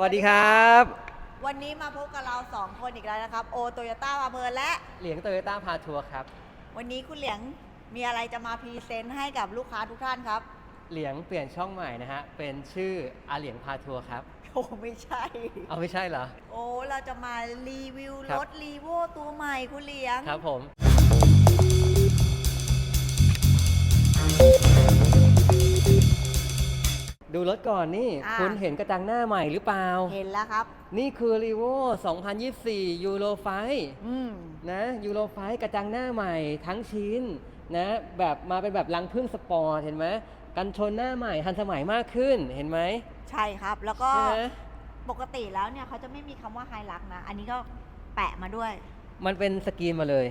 วัสดีครับ วันนี้มาพบกับเราสองคนอีกแล้วนะครับ โอโตโยต้ามาเพลินและ เหลียงโตโยต้าพาทัวร์ครับ วันนี้คุณเหลียงมีอะไรจะมาพรีเซนต์ให้กับลูกค้าทุกท่านครับ เหลียงเปลี่ยนช่องใหม่นะฮะ เป็นชื่ออาเหลียงพาทัวร์ครับ โอ้ไม่ใช่ เอาไม่ใช่เหรอ โอ้เราจะมารีวิวครัรบ ถรีโวตัวใหม่คุณเหลียง ครับผม ดูรถก่อนนี่ อ่า คุณเห็นกระจังหน้าใหม่หรือเปล่า เห็นแล้วครับ นี่คือ r ีโว2024 ยูโรไฟอืม นะยูโรไฟกระจังหน้าใหม่ทั้งชิ้นนะแบบมาเป็นแบบลังพึ่งสปอร์ตเห็นไหมกันชนหน้าใหม่ทันสมัยมากขึ้นเห็นไหมใช่ครับ แล้วก็ใช่ไหมปกติแล้วเนี่ยเขาจะไม่มีคำว่าไฮลักนะ อันนี้ก็แปะมาด้วย มันเป็นสกรีนมาเลย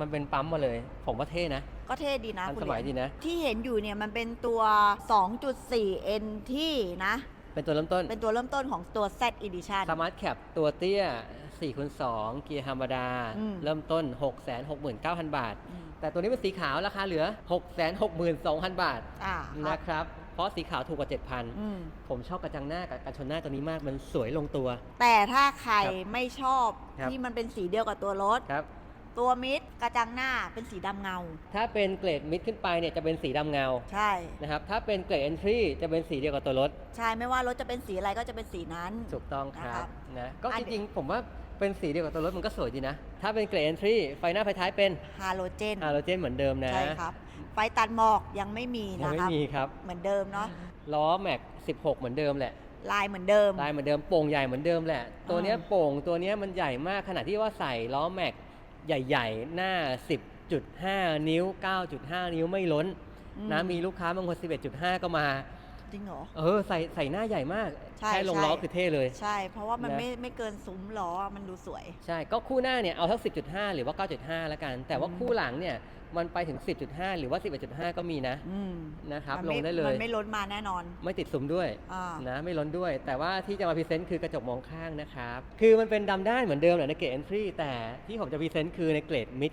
มันเป็นปั๊มมาเลย ผมว่าเท่นะ ก็เท่ดีนะทันคุณสเหลีมัยยงดีนะ ที่เห็นอยู่เนี่ยมันเป็นตัว 2.4 N ที่นะ เป็นตัวเริ่มต้น เป็นตัวเริ่มต้นของตัว Z Edition สมาร์ทแคปตัวเตี้ย4คูณ2เกียร์ธรรมดา อืม เริ่มต้น 669,000 บาท อืมแต่ตัวนี้เป็นสีขาวราคาเหลือ 662,000 บาทอ่าครับนะครับ เพราะสีขาวถูกกว่า 7,000 อืมผมชอบกระจังหน้ากับกระชนหน้าตัวนี้มากมันสวยลงตัว แต่ถ้าใครครับไม่ชอบครับ ที่มันเป็นสีเดียวกับตัวรถ ครับ ตัวมิดกระจังหน้าเป็นสีดำเงา ถ้าเป็นเกรดมิดขึ้นไปเนี่ยจะเป็นสีดำเงาใช่ นะครับถ้าเป็นเกรดเอนทรีจะเป็นสีเดียวกับตัวรถ ใช่ไม่ว่ารถจะเป็นสีอะไรก็จะเป็นสีนั้น ถูกต้องคนะครัรับบนะก็อัจน ริงๆ ผมว่าเป็นสีเดียวกับตัวรถมันก็สวยดีนะ ถ้าเป็นเกรดเอนทรีไฟหน้าไฟท้ายเป็นฮาโลเจนฮาโลเจนเหมือนเดิมนะใช่ครับ ไฟตัดหมอกยังไม่มียังนะไม่ครับ มีครับเหมือนเดิมเนาะล้อแม็ก16 เหมือนเดิมแหละ ลายเหมือนเดิม ลายเหมือนเดิมโป่งใหญ่เหมือนเดิมแหละ ตัวเนี้ยอ่า โป่งตัวเนี้ยมันใหญ่มากขนาดที่ว่าใส่ล้อแม็ก ใหญ่ ๆ หน้า 10.5 นิ้ว 9.5 นิ้วไม่ล้นอืนะมีลูกค้าบางคน 11.5 ก็มา จริงเหรอ เออ ใส่ใส่หน้าใหญ่มากใช่แค่ลงใช่ล้อคือเท่เลย ใช่ เพราะว่ามันนะไม่ไม่เกินซุ้มล้อมันดูสวย ใช่ ก็คู่หน้าเนี่ยเอาทั้ง10.5 หรือว่า 9.5 แล้วกัน แต่ว่าอืมคู่หลังเนี่ย มันไปถึง 10.5 หรือว่า 11.5 ก็มีนะอืมนะครับมันลม่งได้เลย มันไม่ล้นมาแน่นอน ไม่ติดซุ้มด้วยอ่า นะไม่ล้นด้วย แต่ว่าที่จะมาพรีเซนต์คือกระจกมองข้างนะครับ คือมันเป็นดำด้านเหมือนเดิมแหละในเกรด entry แต่ที่ผมจะพรีเซนต์คือในเกรด mid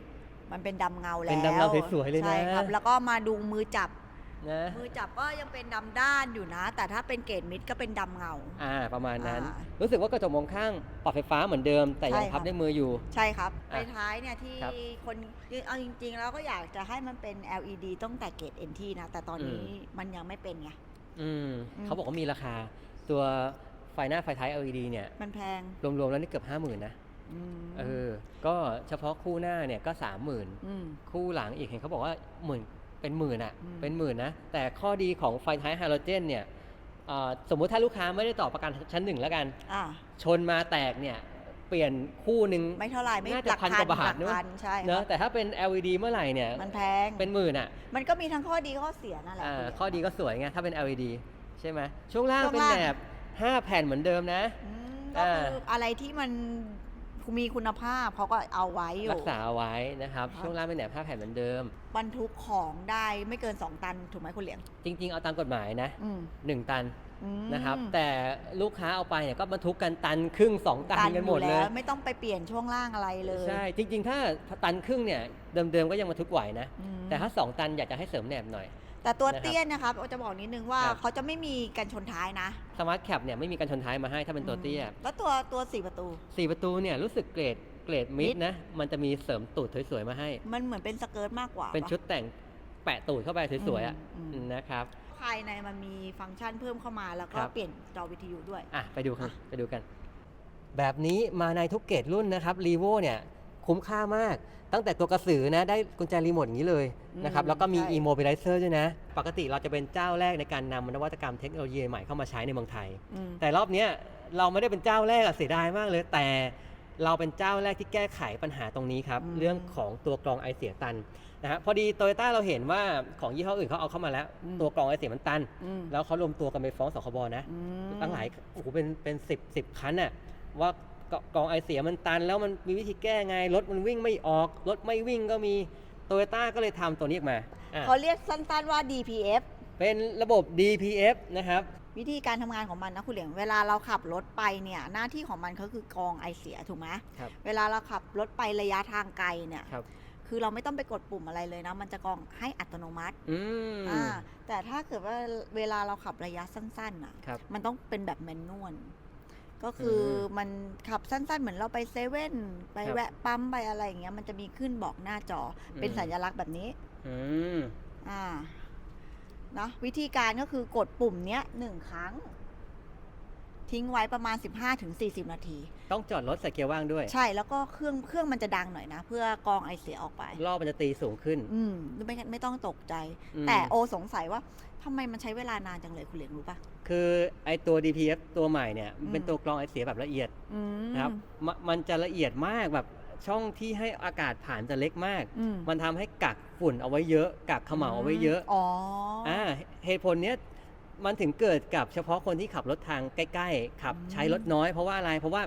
มันเป็นดำเงาแล้วเป็นดำเงาสวยๆเลยนะ ใช่ครับ แล้วก็มาดูมือจับ นะ มือจับก็ยังเป็นดำด้านอยู่นะ แต่ถ้าเป็นเกรดมิดก็เป็นดำเงา อ่าประมาณนั้น อ่ารู้สึกว่ากระจกมองข้างปรับไฟฟ้าเหมือนเดิม แต่ยังใช่พับครับด้วยมืออยู่ ใช่ครับอะไปท้ายเนี่ยที่ครับคนเอาจริงๆแล้วก็อยากจะให้มันเป็น LED ตั้งแต่เกรด NT นะ แต่ตอนนี้มันยังไม่เป็นไง อืมอืม เขาบอกว่ามีราคา ตัวไฟหน้าไฟท้าย LED เนี่ย มันแพงรวมๆแล้วนี่เกือบ 50,000นะอืมเออก็เฉพาะคู่หน้าเนี่ยก็ 30,000อืมคู่หลังอีกเห็นเขาบอกว่าหมื่น เป็นหมื่นอะอืม เป็นหมื่นนะ แต่ข้อดีของไฟท้ายไฮโดรเจนเนี่ยเอ่อสมมุติถ้าลูกค้าไม่ได้ต่อประกันชั้นหนึ่งแล้วกัน อ่าชนมาแตกเนี่ยเปลี่ยนคู่หนึ่ง ไม่เท่าไหร่ไม่น่าจะหลักพันพันกว่าบาทหลักพันเนอะใช่คเนรัอะบแต่ถ้าเป็น LED เมื่อไหร่เนี่ยมันแพงเป็นหมื่นอะมันก็มีทั้งข้อดีข้อเสียนั่นแหละอ่าคุณเหลียงข้อดีก็สวยไงถ้าเป็น LED ใช่ไหมช่วงล่างช่วงเป็นล่างแบบ 5 แผ่นเหมือนเดิมนะ อืมก็คืออะไรที่มัน มีคุณภาพเขาก็เอาไว้อยู่ รักษาเอาไว้นะครับ ครับ ช่วงล่างเป็นแบบ5แผ่นเหมือนเดิม บรรทุกของได้ไม่เกิน 2 ตันถูกไหมคุณเหลียงจริง ๆ เอาตามกฎหมายนะ อืม1 ตันอืมนะครับ แต่ลูกค้าเอาไปเนี่ยก็บรรทุกกันตันครึ่งสองตันกันหมดอเลย แวไม่ต้องไปเปลี่ยนช่วงล่างอะไรเลยใช่ จริง ๆ ถ้าตันครึ่งเนี่ยเดิมๆก็ยังบรรทุกไหวนะ อืมแต่ถ้า 2 ตันอยากจะให้เสริมแหนบหน่อย แต่ตัวนะครับ เตี้ยนะครับจะบอกนิดนึงว่าครับ เขาจะไม่มีกันชนท้ายนะสมาร์ทแคปเนี่ยไม่มีการชนท้ายมาให้ถ้าเป็นตัวเตี้ย อืมแล้วตัวตัวสี่ประตูสี่ประตูเนี่ยรู้สึกเกรดเกรดมิด Mid นะ มันจะมีเสริมตูดสวยๆมาให้ มันเหมือนเป็นสเกิร์ตมากกว่าเป็นปะ ชุดแต่งแปะตูดเข้าไปสวยๆอะอืมอืม นะครับ ภายในมันมีฟังก์ชันเพิ่มเข้ามาแล้วก็ครับ เปลี่ยนจอวิทยุด้วย อะไปดูกันอะ ไปดูกัน แบบนี้มาในทุกเกรดรุ่นนะครับรีโวเนี่ย คุ้มค่ามาก ตั้งแต่ตัวกระสือนะได้กุญแจรีโมทอย่างนี้เลยนะครับแล้วก็มี e-mobilizer ด้วยนะ ปกติเราจะเป็นเจ้าแรกในการนำนวัตกรรมเทคโนโลยีใหม่เข้ามาใช้ในเมืองไทย อืม แต่รอบเนี้ยเราไม่ได้เป็นเจ้าแรกอะเสียดายมากเลย แต่เราเป็นเจ้าแรกที่แก้ไขปัญหาตรงนี้ครับ อืม เรื่องของตัวกรองไอเสียตันนะฮะพอดีโตโยต้าเราเห็นว่าของยี่ห้ออื่นเขาเอาเข้ามาแล้ว ตัวกรองไอเสียมันตัน อืมแล้วเขารวมตัวกันไปฟ้องสคบนะ อืมตั้งหลายโอ้โหเป็นเป็นสิบสิบคันน่ะว่า กกรองไอเสียมันตัน แล้วมันมีวิธีแก้ไง รถมันวิ่งไม่ออก รถไม่วิ่งก็มีโตโยต้าก็เลยทำตัวนี้ออกมาอะเขาเรียกสั้นๆว่า DPF เป็นระบบ DPF นะครับ วิธีการทำงานของมันนะคุณเหลียงเวลาเราขับรถไปเนี่ยหน้าที่ของมันก็คือกรองไอเสียถูกไหมครับเวลาเราขับรถไประยะทางไกลเนี่ยครับคือเราไม่ต้องไปกดปุ่มอะไรเลยนะ มันจะกรองให้อัตโนมัติอืมอ่าแต่ถ้าเกิดว่าเวลาเราขับระยะสั้นๆอะครับมันต้องเป็นแบบแมนนวล ก็คืออมมันขับสั้นๆ เหมือนเราไปเซเว่นไปครับแวะปั๊มไปอะไรอย่างเงี้ย มันจะมีขึ้นบอกหน้าจออเป็นอืมสัญลักษณ์แบบนี้ อืมอ่าเนอะวิธีการก็คือกดปุ่มเนี้ยหนึ่งครั้ง ทิ้งไว้ประมาณ 15-40 นาที ต้องจอดรถใส่เกียร์ว่างด้วย ใช่แล้วก็เครื่องเครื่องมันจะดังหน่อยนะ เพื่อกรองไอเสียออกไป รอบมันจะตีสูงขึ้น อืมไม่งั้นไม่ต้องตกใจอืมแต่โอสงสัยว่า ทำไมมันใช้เวลานานจังเลยคุณเหลียงรู้ปะคือไอตัว DPF ตัวใหม่เนี่ยมันเป็นอืมตัวกรองไอเสียแบบละเอียดอืม นะครับมะมันจะละเอียดมากแบบช่องที่ให้อากาศผ่านจะเล็กมาก อืม มันทำให้กักฝุ่นเอาไว้เยอะ กักเขม่าเอาไว้เยอะอ๋ออ อ่าเหตุผลเนี้ยมันถึงเกิดกับเฉพาะคนที่ขับรถทางใกล้ๆขับอืม ใช้รถน้อยเพราะว่าอะไรเพราะว่า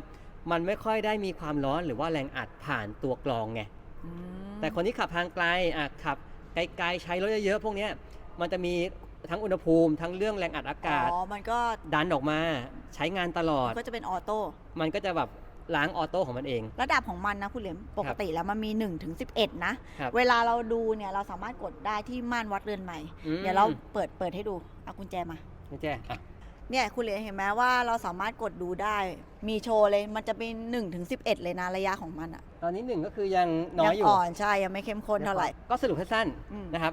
มันไม่ค่อยได้มีความร้อนหรือว่าแรงอัดผ่านตัวกรองไง อืมแต่คนที่ขับทางไกลอะขับไกลๆใช้รถเยอะๆพวกเนี้ยมันจะมี ทั้งอุณหภูมิ ทั้งเรื่องแรงอัดอากาศ อ๋อ มันก็ดันออกมาใช้งานตลอด ก็จะเป็นออโต้ มันก็จะแบบล้างออโต้ของมันเอง ระดับของมันนะคุณเหลียมปกติแล้วมันมี1ถึง11นะ ครับเวลาเราดูเนี่ยเราสามารถกดได้ที่ม่านวัดเรือนใหม่ อืม เดี๋ยวเราเปิดเปิดให้ดู เอากุญแจมา นี่แจ้อะเนี่ยคุณเหลียมเห็นไหมว่าเราสามารถกดดูได้ มีโชว์เลยมันจะเป็น1ถึง11เลยนะระยะของมันอะตอนนี้หนึ่งก็คือยังน้อยงอยู่อ่อนใช่ยังไม่เข้มข้นเท่าไหร่ ก็สรุปให้สั้นอืมนะครับ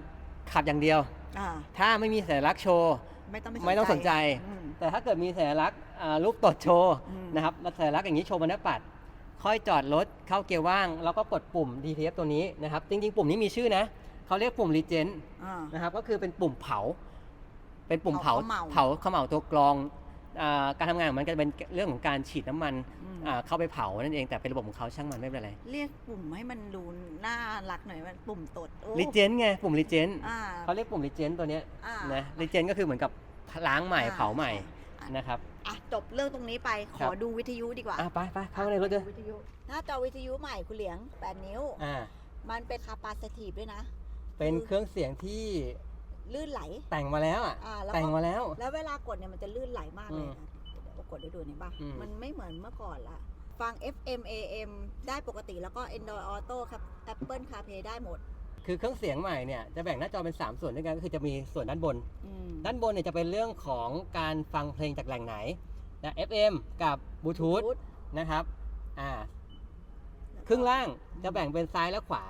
ขับอย่างเดียว อ่าถ้าไม่มีสัญลักษณ์โชว์ ไม่ต้องไม่ต้องสนใจ อืม แต่ถ้าเกิดมีสัญลักษณ์อ่ารูปตดโชว์อืม นะครับแล้วสัญลักษณ์อย่างนี้โชว์บนหน้าปัด ค่อยจอดรถเข้าเกียร์ว่าง แล้วก็กดปุ่ม DTF ตัวนี้นะครับ จริง ๆ ปุ่มนี้มีชื่อนะ เขาเรียกปุ่ม Regen อ่า นะครับก็คือเป็นปุ่มเผา เป็นปุ่มเผาเผาเผาเขม่าตัวกรอง อ่าการทำงานของมันก็จะเป็นเรื่องของการฉีดน้ำมันอืมอ่าเข้าไปเผานั่นเองแต่เป็นระบบของเขาช่างมันไม่เป็นไรเรียกปุ่มให้มันดูน่ารักหน่อยมันปุ่มตดโอ้ Regen ไงปุ่ม Regen อ่าเขาเรียกปุ่ม Regen ตัวเนี้ยอ่านะ Regen ก็คือเหมือนกับล้างใหม่อ่าเผาใหม่ใช่นะครับ อะจบเรื่องตรงนี้ไปขครัอบดูวิทยุดีกว่าอะไปไปเข้าในรถเลยวิทยุหน้าจอวิทยุใหม่คุณเหลียง 8 นิ้ว อ่ามันเป็นคาปาซิทีฟด้วยนะ เป็นเครื่องเสียงที่ ลื่นไหล แต่งมาแล้วอะอ่าแล้วแต่งก็มาแล้ว แล้วเวลากดเนี่ยมันจะลื่นไหลมากเลยอืมนะเดี๋ยวกดได้ดูเนี่ยป่ะ อืม มันไม่เหมือนเมื่อก่อนละ ฟัง FM AM ได้ปกติแล้วก็ Android Auto ครับ Apple CarPlay ได้หมด คือเครื่องเสียงใหม่เนี่ยจะแบ่งหน้าจอเป็น 3 ส่วนด้วยกันก็คือจะมีส่วนด้านบน อืมด้านบนเนี่ยจะเป็นเรื่องของการฟังเพลงจากแหล่งไหนนะ FM กับบลูทูธนะครับอ่าครึ่งล่างจะแบ่งเป็นซ้ายและขวา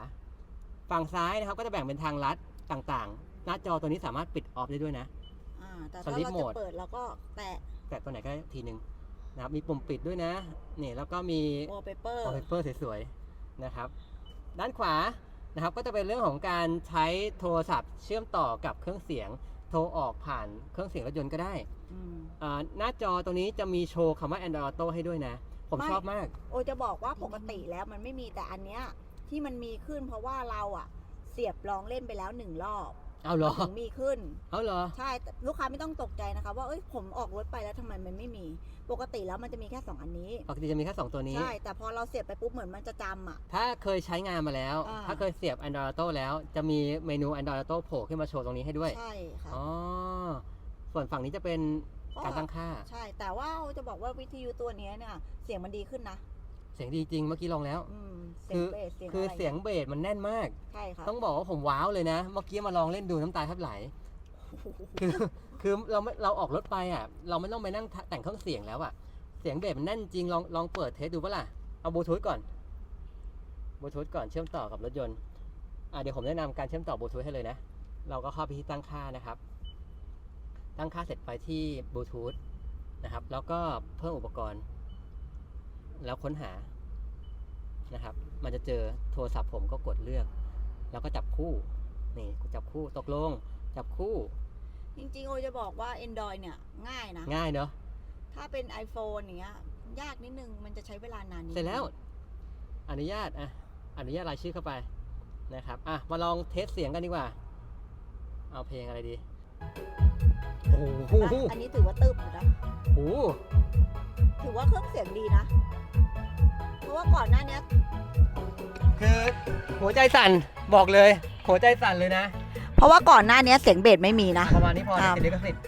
ฝั่งซ้ายนะครับก็จะแบ่งเป็นทางลัดต่างๆ หน้าจอตัวนี้สามารถปิดออฟได้ด้วยนะ อ่าแต่ถ้า Sleep เราจะ mode เปิดเราก็แตะ แต่ตัวไหนก็ได้ทีหนึ่งนะครับ มีปุ่มปิดด้วยนะ นี่แล้วก็มี wallpaper วอลเปเปอร์สวยๆนะครับ ด้านขวานะครับก็จะเป็นเรื่องของการใช้โทรศัพท์ เชื่อมต่อกับเครื่องเสียง โทรออกผ่านเครื่องเสียงรถยนต์ก็ได้อืม อ่าหน้าจอตรงนี้จะมีโชว์คำว่า Android Auto ให้ด้วยนะ ผมไม่ ชอบมาก โอจะบอกว่าปกติแล้วมันไม่มีแต่อันเนี้ยที่มันมีขึ้นเพราะว่าเราอะเสียบลองเล่นไปแล้วหนึ่งรอบ เอาเหรอ ถึงมีขึ้น เอาเหรอ ใช่แต่ลูกค้าไม่ต้องตกใจนะคะ ว่าเอ้ยผมออกรถไปแล้วทำไมมันไม่มี ปกติแล้วมันจะมีแค่ 2 อันนี้ ปกติจะมีแค่2ตัวนี้ ใช่ แต่พอเราเสียบไปปุ๊บเหมือนมันจะจำอะ ถ้าเคยใช้งานมาแล้ว อ่า ถ้าเคยเสียบ Android Auto แล้ว จะมีเมนู Android Auto โผล่ขึ้นมาโชว์ตรงนี้ให้ด้วย ใช่ค่ะ อ๋อ ส่วนฝั่งนี้จะเป็นการตั้งค่า ใช่ แต่ว่าโอจะบอกว่าวิทยุตัวเนี้ยเนี่ยเสียงมันดีขึ้นนะ เสียงดีจริงเมื่อกี้ลองแล้ว อืมเสียงเบสเสียงคืออะไรเสียงเบสมันแน่นมาก ใช่ค่ะต้องบอกว่าผมว้าวเลยนะ เมื่อกี้มาลองเล่นดูน้ำตาแทบไหล คือคือเราไม่เราออกรถไปอะ เราไม่ต้องไปนั่งแต่งเครื่องเสียงแล้วอะ เสียงเบสมันแน่นจริงลองลองเปิดเทสดูปะล่ะ เอาบลูทูธก่อนบลูทูธก่อนเชื่อมต่อกับรถยนต์อะเดี๋ยวผมแนะนำการเชื่อมต่อบลูทูธให้เลยนะ เราก็เข้าไปที่ตั้งค่านะครับ ตั้งค่าเสร็จไปที่บลูทูธนะครับ แล้วก็เพิ่มอุปกรณ์ แล้วค้นหานะครับ มันจะเจอโทรศัพท์ผมก็กดเลือก แล้วก็จับคู่ นี่จับคู่ตกลง จับคู่ จริงๆโอจะบอกว่า Android เนี่ย ง่ายนะ ง่ายเนอะถ้าเป็น iPhone อย่างเงี้ยยากนิดนึง มันจะใช้เวลานานนิดเสร็จแล้ว อนุญาตอะอนุญาตรายชื่อเข้าไปนะครับ อะ มาลองเทสเสียงกันดีกว่า เอาเพลงอะไรดี โอ้โหนะอันนี้ถือว่าตึบอยู่นะ โอ้โหถือว่าเครื่องเสียงดีนะ เพราะว่าก่อนหน้าเนี้ยคือหัวใจสั่นบอกเลย หัวใจสั่นเลยนะ เพราะว่าก่อนหน้าเนี้ยเสียงเบสไม่มีนะ ประมาณนี้พอครันะบติดลิขสิทธิ์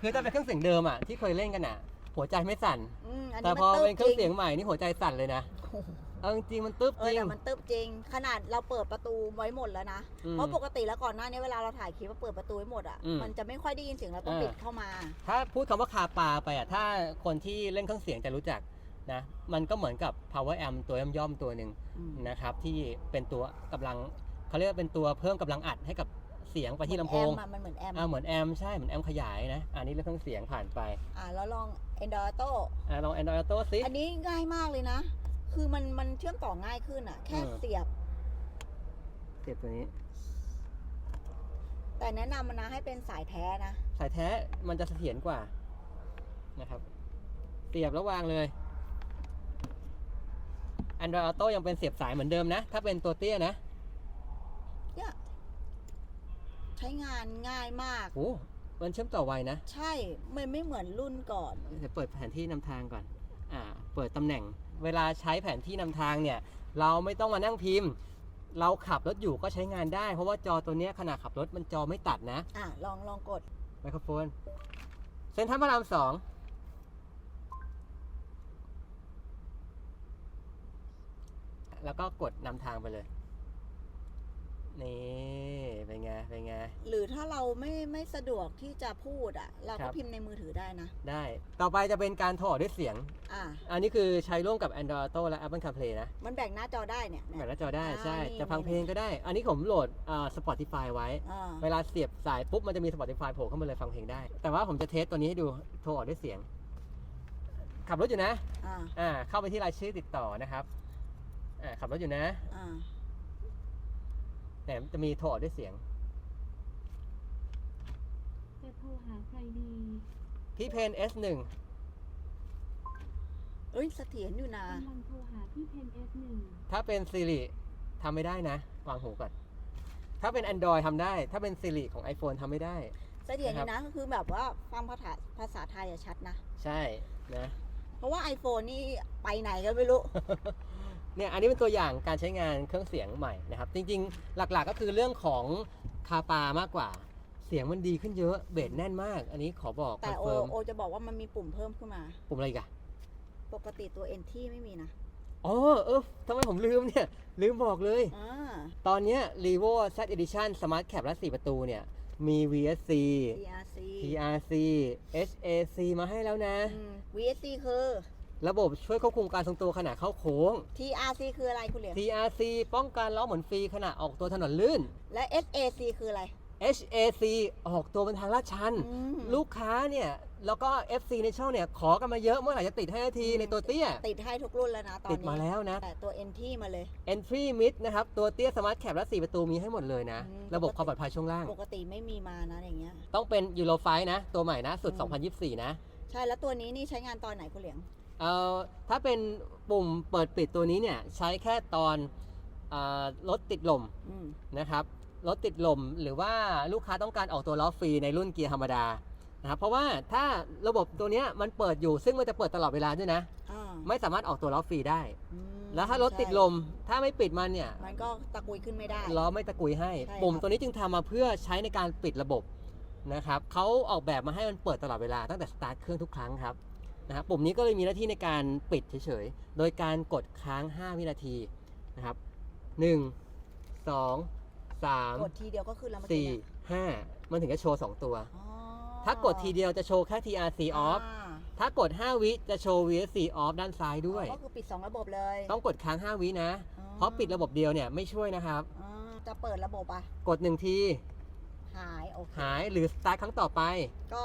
คือถ้าเป็นเครื่องเสียงเดิมอะที่เคยเล่นกันอะ หัวใจไม่สั่น อืมอันแต่นี้พอมันตึบเป็นเครื่องจเสียงใหม่นี่หัวใจสั่นเลยนะ โอ้โห เอาจริงๆมันตึ๊บเอจอริงแต่มันตึบจริง ขนาดเราเปิดประตูไว้หมดแล้วนะ อืมเพราะปกติแล้วก่อนหน้านี้เวลาเราถ่ายคลิปว่าเปิดประตูไว้หมดอะ อืมมันจะไม่ค่อยได้ยินเสียงเราต้องอ่าปิดเข้ามา ถ้าพูดคำว่าคาปาไปอะ ถ้าคนที่เล่นเครื่องเสียงจะรู้จักนะ มันก็เหมือนกับ power amp ตัวย่อมๆตัวหนึ่งอืมนะครับ ที่เป็นตัวกำลังเขาเรียกว่าเป็นตัวเพิ่มกำลังอัดให้กับเสียงไปที่ลำโพงแอมอะมันเหมือนแอมอ่าเหมือนแอมใช่ เหมือนแอมขยายนะ อันนี้เรื่องเครื่องเสียงผ่านไปอ่าแล้วลอง Endorto อ่าลอง Android Auto สิอันนี้ง่ายมากเลยนะ คือมันมัน เชื่อมต่อง่ายขึ้นอะ แค่อืมเสียบ เสียบตัวนี้ แต่แนะนำมันนะให้เป็นสายแท้นะ สายแท้มันจะเสถียรกว่านะครับเสียบแล้ววางเลย Android Auto ยังเป็นเสียบสายเหมือนเดิมนะ ถ้าเป็นตัวเตี้ยนะเนี่ยใช้งานง่ายมาก โอ้มันเชื่อมต่อไวนะ ใช่ มันไม่เหมือนรุ่นก่อน เดี๋ยวเปิดแผนที่นำทางก่อน อ่า เปิดตำแหน่ง เวลาใช้แผนที่นำทางเนี่ย เราไม่ต้องมานั่งพิมพ์ เราขับรถอยู่ก็ใช้งานได้ เพราะว่าจอตัวเนี้ยขณะขับรถมันจอไม่ตัดนะอะลองลองกดไมโครโฟนเซ็นทรัลพระรามสองแล้วก็กดนำทางไปเลย นี่เป็นไงเป็นไง หรือถ้าเราไม่ไม่สะดวกที่จะพูดอะ เราครัก็บ พิมพ์ในมือถือได้นะ ได้ ต่อไปจะเป็นการโทรออกด้วยเสียง อะอันนี้คือใช้ร่วมกับ Android Auto และ Apple CarPlay นะมันแบ่งหน้าจอได้เนี่ยแบเนี่ยบหน้าจอได้อ่าใช่นี่ จะฟังนี่เพลงก็ได้ อันนี้ผมโหลดอ่า Spotify ไว้ อ่าเวลาเสียบสายปุ๊บมันจะมี Spotify โผล่เข้ามาเลยฟังเพลงได้ แต่ว่าผมจะเทสตัวนี้ให้ดูโทรออกด้วยเสียง ขับรถอยู่นะ อ่าอ่า เข้าไปที่รายชื่อติดต่อนะครับ อ่า ขับรถอยู่นะ อ่า แต่จะมีโทรออกด้วยเสียง จะโทรหาใครดี พี่เพน S1 เอ้ยเสถียรอยู่นะกำลังโทรหาพี่เพน S1 ถ้าเป็น Siri ทำไม่ได้นะวางหูก่อน ถ้าเป็น Android ทำได้ ถ้าเป็น Siri ของ iPhone ทำไม่ได้ เสถียรอยู่นะก็คือแบบว่าฟังภาษาภาษาไทยอะชัดนะ ใช่นะ เพราะว่า iPhone นี่ไปไหนก็ไม่รู้ เนี่ยอันนี้เป็นตัวอย่างการใช้งานเครื่องเสียงใหม่นะครับ จริงๆ หลักๆก็คือเรื่องของคาปามากกว่า เสียงมันดีขึ้นเยอะเบสแน่นมาก อันนี้ขอบอกคแต่อนโอเฟิร์มโอจะบอกว่ามันมีปุ่มเพิ่มขึ้นมา ปุ่มอะไรอีกอะปกติตัว NT ไม่มีนะอ๋อเออทำไมผมลืมเนี่ย ลืมบอกเลย อ่า ตอนเนี้ย Revo Z Edition Smart Cap และ 4 ประตูเนี่ย มี VSC TRC TRC HAC มาให้แล้วนะ อืม VSC คือ ระบบช่วยควบคุมการทรงตัวขณะเข้าโค้ง TRC คืออะไรคุณเหลียง TRC ป้องกันล้อหมุนฟรีขณะออกตัวถนนลื่น และ SAC คืออะไร HAC ออกตัวบนทางลาดชัน อืม ลูกค้าเนี่ย แล้วก็ FC ในช่องเนี่ย ขอกันมาเยอะเมื่อไหร่จะติดให้นาทีอืมในตัวเตี้ย ติดให้ทุกรุ่นแล้วนะตอนติดนี้มาแล้วนะ แต่ตัว NT มาเลย Entry Mid นะครับ ตัวเตี้ย Smart Cap และ 4 ประตูมีให้หมดเลยนะ อืม ระบบความปลอดภัยช่วงล่าง ปกติไม่มีมานะอย่างเงี้ย ต้องเป็น Euro 5นะ ตัวใหม่นะ สุด อืม 2024 นะ ใช่แล้วตัวนี้นี่ใช้งานตอนไหนคุณเหลียง เอ่อถ้าเป็นปุ่มเปิดปิดตัวนี้เนี่ยใช้แค่ตอนเออรถติดลมอืมนะครับรถติดลมหรือว่าลูกค้าต้องการออกตัวล้อฟรีในรุ่นเกียร์ธรรมดานะครับเพราะว่าถ้าระบบตัวเนี้ยมันเปิดอยู่ซึ่งมันจะเปิดตลอดเวลาด้วยนะ อ่าไม่สามารถออกตัวล้อฟรีได้ อืมแล้วถ้ารถติดลมถ้าไม่ปิดมันเนี่ยมันก็ตะกุยขึ้นไม่ได้ ล้อไม่ตะกุยให้ ใช่ปุ่มครับ ตัวนี้จึงทำมาเพื่อใช้ในการปิดระบบนะครับเขาออกแบบมาให้มันเปิดตลอดเวลาตั้งแต่สตาร์ทเครื่องทุกครั้งครับ นะครับปุ่มนี้ก็เลยมีหน้าที่ในการปิดเฉยๆ โดยการกดค้าง 5 วินาทีนะครับ 1 2 3กดทีเดียวก็คือแล้วเมื่อ4กี้เนี่ย5มันถึงจะโชว์ 2 ตัว อ๋อถ้ากดทีเดียวจะโชว์แค่ TRC off าถ้ากด 5 วิจะโชว์ VSC off ด้านซ้ายด้วย ก็คือปิด 2 ระบบเลยต้องกดค้าง 5 วินะ อ๋อเพราะปิดระบบเดียวเนี่ยไม่ช่วยนะครับ อ๋อจะเปิดระบบอะ กด 1 ที หายโอเคหายหรือสตาร์ทครั้งต่อไป ก็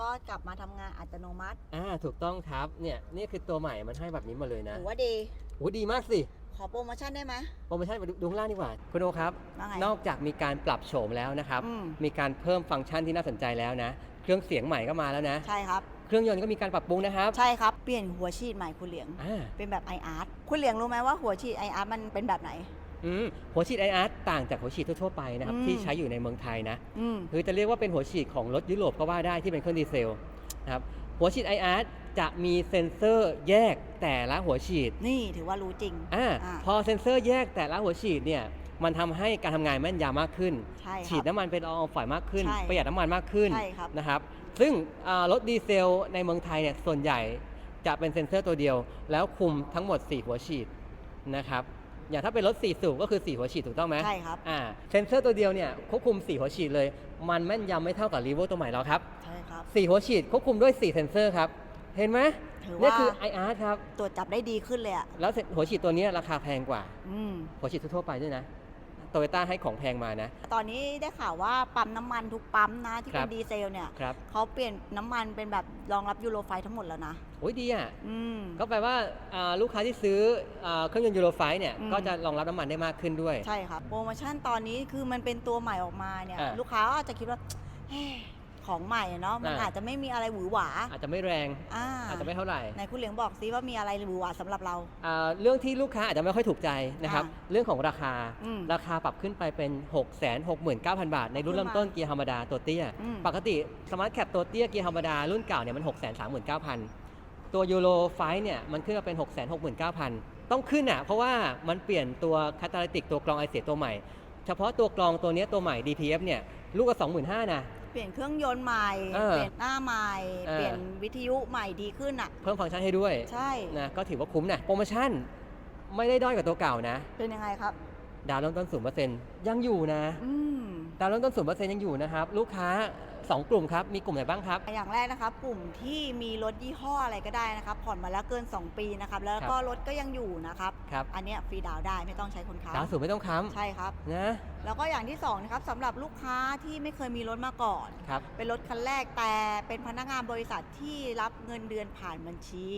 ก็กลับมาทำงานอัตโนมัติอ่าถูกต้องครับเนี่ยนี่คือตัวใหม่มันให้แบบนี้มาเลยนะถือว่าดีโหดีมากสิขอโปรโมชั่นได้ไหม โปรโมชั่นไปดูดูข้างล่างดีกว่าคุณโอครับ ว่าไงนอกจากมีการปรับโฉมแล้วนะครับ อืมมีการเพิ่มฟังก์ชันที่น่าสนใจแล้วนะ เครื่องเสียงใหม่ก็มาแล้วนะ ใช่ครับ เครื่องยนต์ก็มีการปรับปรุงนะครับใช่ครับ เปลี่ยนหัวฉีดใหม่คุณเหลียง อ่าเป็นแบบ i art คุณเหลียงรู้ไหมว่าหัวฉีด i art มันเป็นแบบไหน อืมหัวฉีดไออาร์ต่างจากหัวฉีดทั่วๆไปนะครับอืม ที่ใช้อยู่ในเมืองไทยนะอืม คือจะเรียกว่าเป็นหัวฉีดของรถยุโรปก็ว่าได้ที่เป็นเครื่องดีเซลนะครับหัวฉีดไออาร์จะมีเซ็นเซอร์แยกแต่ละหัวฉีดนี่ถือว่ารู้จริง อ่าอ่า พอเซ็นเซอร์แยกแต่ละหัวฉีดเนี่ยมันทำให้การทำงานแม่นยำมากขึ้น ใช่ครับฉีดน้ำมันเป็นละอองฝอยมากขึ้น ใช่ ประหยัดน้ำมันมากขึ้น ใช่ครับ นะครับ ซึ่งอ่ารถดีเซลในเมืองไทยเนี่ยส่วนใหญ่จะเป็นเซ็นเซอร์ตัวเดียว แล้วคุมทั้งหมด 4 หัวฉีดนะครับ อย่างถ้าเป็นรถ4สูบก็คือ 4 หัวฉีดถูกต้องไหมใช่ครับ อ่าเซนเซอร์ตัวเดียวเนี่ยควบคุม 4 หัวฉีดเลย มันแม่นยำไม่เท่ากับรีโวตัวใหม่แล้วครับ ใช่ครับ 4 หัวฉีดควบคุมด้วย 4 เซนเซอร์ครับ เห็นไหมถือนี่ว่าคือ IR ครับ ตรวจจับได้ดีขึ้นเลยอะแล้วหัวฉีดตัวเนี้ยราคาแพงกว่า อืม หัวฉีดทั่วๆไปด้วยนะ โตโยต้าให้ของแพงมานะ ตอนนี้ได้ข่าวว่าปั๊มน้ำมันทุกปั๊มนะที่ครัเป็บนดีเซลเนี่ยครับเขาเปลี่ยนน้ำมันเป็นแบบรองรับยูโรไฟทั้งหมดแล้วนะ โอ้ยดีอะอืม ก็แปลว่าอ่าลูกค้าที่ซื้ออ่าเครื่องยนต์ยูโรไฟเนี่ยอืม ก็จะรองรับน้ำมันได้มากขึ้นด้วย ใช่ครับโปรโมชั่นตอนนี้คือมันเป็นตัวใหม่ออกมาเนี่ย อ่า ลูกค้าก็อาจจะคิดว่าเฮ้ ของใหม่อะเนาะมันอ่า อาจจะไม่มีอะไรหวือหวาอาจจะไม่แรง อ่าอาจจะไม่เท่าไหร่ไหนคุณเหลียงบอกซิว่ามีอะไรหวือหวาสำหรับเรา อ่าเรื่องที่ลูกค้าอาจจะไม่ค่อยถูกใจนะครับ อ่าเรื่องของราคา อืมราคาปรับขึ้นไปเป็น 6 6 9 0 0 0 บาท ในรุ่นขึ้เริ่นมมาต้นเกียร์ธรรมดาตัวเตี้ย อืม ปกติสมาร์ทแคปตัวเตี้ยเกียร์ธรรมดารุ่นเก่าเนี่ยมัน6 3 3 9 0 0 0 ตัวยูโรไฟเนี่ยมันขึ้นมาเป็น 6 6 9 0 0 0 ต้องขึ้นอะเพราะว่ามันเปลี่ยนตัวคาตาลิติกตัวกรองไอเสียตัวใหม่ เฉพาะตัวกรองตัวเนี้ยตัวใหม่ DPF เนี่ยลูกก็25,000นะ เปลี่ยนเครื่องยนต์ใหม่ เออเปลี่ยนหน้าใหม่ เออ เปลี่ยนวิทยุใหม่ดีขึ้นอะ เพิ่มฟังก์ชันให้ด้วยใช่ นะก็ถือว่าคุ้มนะโปรโมชั่นไม่ได้ด้อยกว่าตัวเก่านะ เป็นยังไงครับ ดาวน์เริ่มต้น0%ยังอยู่นะ อืม ดาวน์เริ่มต้น0%ยังอยู่นะครับ ลูกค้า 2 กลุ่มครับ มีกลุ่มไหนบ้างครับ อย่างแรกนะครับกลุ่มที่มีรถยี่ห้ออะไรก็ได้นะครับผ่อนมาแล้วเกิน 2 ปีนะครับแล้วก็รถก็ยังอยู่นะครับครับ อันเนี้ยฟรีดาวน์ได้ไม่ต้องใช้คนค้ำดาวน์ศูนย์ไม่ต้องค้ใช่ครับำนะ แล้วก็อย่างที่สองนะครับสำหรับลูกค้าที่ไม่เคยมีรถมาก่อน ครับ เป็นรถคันแรกแต่เป็นพนักงานบริษัทที่รับเงินเดือนผ่านบัญชี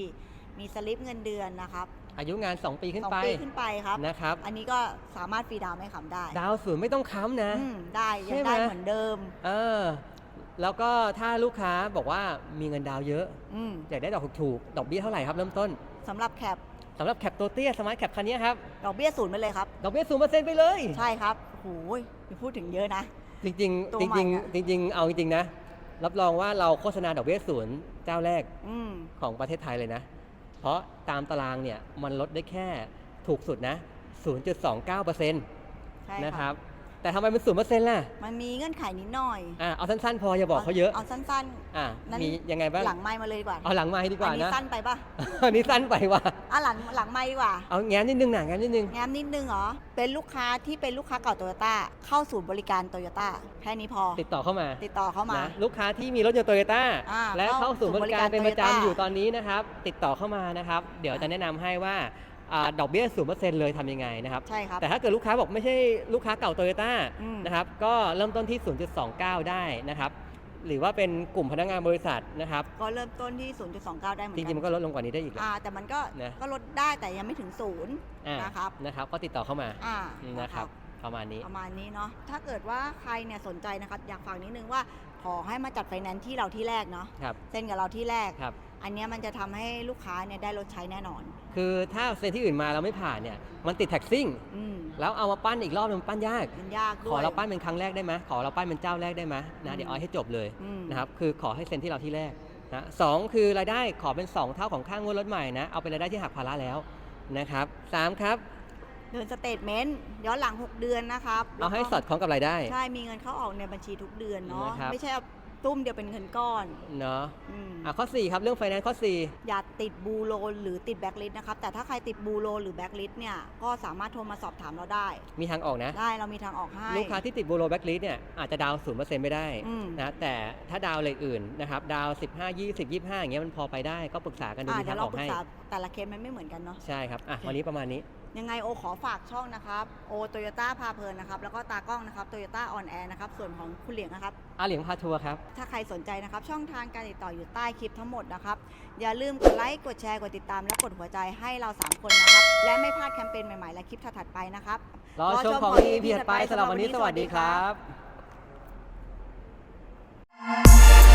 มีสลิปเงินเดือนนะครับอายุงาน 2 ปีขึ้นสองไป ปีขึ้นไปครับ นะครับ อันนี้ก็สามารถฟรีดาวน์ไม่ขำได้ดาวน์ศูนย์ไม่ต้องค้ำนะ อืมได้ยัใช่งไหม ได้เหมือนเดิม เออ แล้วก็ถ้าลูกค้าบอกว่ามีเงินดาวน์เยอะ อืมอยากได้ดอกถูกๆ ดอกเบี้ยเท่าไหร่ครับเริ่มต้นสำหรับแคปสำหรับแคปตัวเตี้ยสมาร์ทแคปคันนี้ครับ ดอกเบี้ยศูนย์ไปเลยครับ ดอกเบี้ยศูนย์เปอร์เซ็นต์ไปเลย ใช่ครับโอ้ยอย่าพูดถึงเยอะนะ จริงตัวๆจใหม่ริงอะๆจริง ๆ เอาจริงๆนะ รับรองว่าเราโฆษณาดอกเบี้ยศูนย์เจ้าแรกอืมของประเทศไทยเลยนะ เพราะตามตารางเนี่ยมันลดได้แค่ถูกสุดนะ 0.29%นใช่ะคครัรับบ แต่ทำไมเป็น0%ล่ะมันมีเงื่อนไขนิดหน่อยอะเอาสั้นๆ พออย่าบอกเขาเยอะเอาสั้นอะนั้นมียังไงบ้างๆหลังไม้มาเลยดีกว่าเอาหลังมาให้ดีกว่าอันนี้นะสั้นไปป่ะอันนี้สั้นไปว่ะอะหลังหลังไม้ดีกว่า เอาแง้มนิดนึงหน่ะแง้มนิดนึง แง้มนิดนึงเหรอ เป็นลูกค้าที่เป็นลูกค้าเก่าโตโยต้าเข้าศูนย์บริการโตโยต้าแค่นี้พอ ติดต่อเข้ามาติดต่อเข้ามา นะลูกค้าที่มีรถยนต์โตโยต้าอ่าและเข้าสู่บริการเป็นประเข้าสู่บริการจำอยู่ตอนนี้นะครับ ติดต่อเข้ามานะครับ เดี๋ยวจะแนะนำให้ว่า อ่าดอกเบี้ย0%เลยทำยังไงนะครับ ใช่ครับ แต่ถ้าเกิดลูกค้าบอกไม่ใช่ลูกค้าเก่าโตโยต้าอืม นะครับ ก็เริ่มต้นที่ 0.29 ได้นะครับ หรือว่าเป็นกลุ่มพนักงานบริษัทนะครับ ก็เริ่มต้นที่ 0.29 ได้เหมือนจกัริงๆ มันก็ลดลงกว่านี้ได้อีกแหละ อ่าแต่มันก็นะ ก็ลดได้แต่ยังไม่ถึงศูนย์ อ่านะครับ นะครับ ก็ติดต่อเข้ามาอ่านะครับ ประมาณนี้ ประมาณนี้เนาะถ้าเกิดว่าใครเนี่ยสนใจนะครับอยากฝากนิดนึงว่าขอให้มาจัดไฟแนนซ์ที่เราที่แรกเนาะครับ เซ็นกับเราที่แรก ครับ อันเนี้ยมันจะทำให้ลูกค้าเนี่ยได้รถใช้แน่นอน คือถ้าเซ็นที่อื่นมาเราไม่ผ่านเนี่ยมันติดแท็กซิ่งอืมแล้วเอามาปั้นอีกรอบนึงมันปั้นยาก มันยากด้วยขอเราปั้นเป็นครั้งแรกได้ไหมขอเราปั้นเป็นเจ้าแรกได้ไหมนะเดี๋ยวเอาให้จบเลยอืม นะครับคือขอให้เซ็นที่เราที่แรกนะสองคือรายได้ขอเป็น 2 เท่าของค่างวดรถใหม่นะเอาเป็นรายได้ที่หักภาระแล้วนะครับสามครับเดินสเตทเมนต์ย้อนหลัง 6 เดือนนะครับเอาให้แล้วก็สอดคล้องกับรายได้ ใช่มีเงินเข้าออกในบัญชีทุกเดือนเนาะนะครับ ไม่ใช่เอา ตุ้มเดียวเป็นเงินก้อนเนาะอืมอะข้อ 4 ครับเรื่องไฟแนนซ์ข้อ อย่าติดบูโรหรือติดแบ็กลิสต์นะครับ แต่ถ้าใครติดบูโรหรือแบ็กลิสต์เนี่ย ก็สามารถโทรมาสอบถามเราได้ 4 มีทางออกนะ ได้เรามีทางออกให้ ลูกค้าที่ติดบูโรแบ็กลิสเนี่ยอาจจะดาวน์ศูนย์เปอร์เซ็นต์ไม่ได้อืม นะแต่ถ้าดาวน์เลทอื่นนะครับดาวน์15 20 25 อย่างเงี้ยมันพอไปได้ก็ปรึกษากันดูอ่ามีเดี๋ยทาวงอเราอกปรึกให้ ษา แต่ละเคสมันไม่เหมือนกันเนาะ ใช่ครับ อะ วันนี้ประมาณนี้ ยังไงโอขอฝากช่องนะครับ โอโตโยต้าพาเพลินนะครับ แล้วก็ตากล้องนะครับโตโยต้าออนแอร์นะครับ ส่วนของคุณเหลียงนะครับ อาเหลียงพาทัวร์ครับ ถ้าใครสนใจนะครับ ช่องทางการติดต่ออยู่ใต้คลิปทั้งหมดนะครับ อย่าลืมกดไลค์ กดแชร์ กดติดตาม และกดหัวใจให้เรา 3 คนนะครับ และไม่พลาดแคมเปญใหม่ๆ และคลิปถัดๆไปนะครับรอชมของดีพีถัดไปสำหรับวันนี้สวัสดีครับ